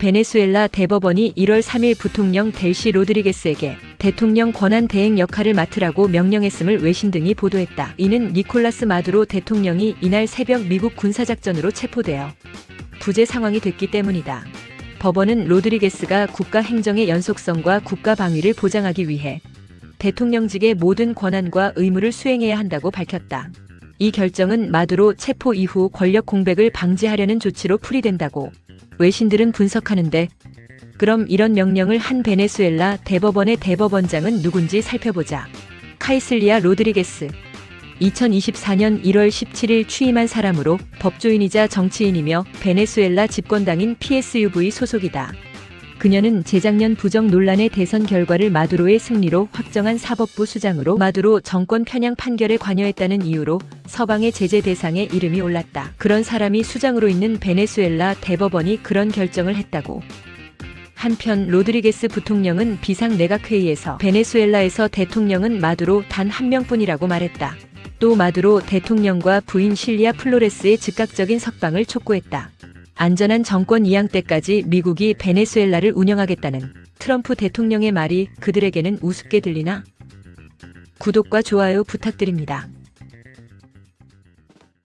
베네수엘라 대법원이 1월 3일 부통령 델시 로드리게스에게 대통령 권한 대행 역할을 맡으라고 명령했음을 외신 등이 보도했다. 이는 니콜라스 마두로 대통령이 이날 새벽 미국 군사작전으로 체포되어 부재 상황이 됐기 때문이다. 법원은 로드리게스가 국가 행정의 연속성과 국가 방위를 보장하기 위해 대통령직의 모든 권한과 의무를 수행해야 한다고 밝혔다. 이 결정은 마두로 체포 이후 권력 공백을 방지하려는 조치로 풀이된다고 외신들은 분석하는데 그럼 이런 명령을 한 베네수엘라 대법원의 대법원장은 누군지 살펴보자. 카이슬리아 로드리게스. 2024년 1월 17일 취임한 사람으로 법조인이자 정치인이며 베네수엘라 집권당인 PSUV 소속이다. 그녀는 재작년 부정 논란의 대선 결과를 마두로의 승리로 확정한 사법부 수장으로 마두로 정권 편향 판결에 관여했다는 이유로 서방의 제재 대상에 이름이 올랐다. 그런 사람이 수장으로 있는 베네수엘라 대법원이 그런 결정을 했다고. 한편 로드리게스 부통령은 비상 내각회의에서 베네수엘라에서 대통령은 마두로 단 한 명뿐이라고 말했다. 또 마두로 대통령과 부인 실리아 플로레스의 즉각적인 석방을 촉구했다. 안전한 정권 이양 때까지 미국이 베네수엘라를 운영하겠다는 트럼프 대통령의 말이 그들에게는 우습게 들리나? 구독과 좋아요 부탁드립니다.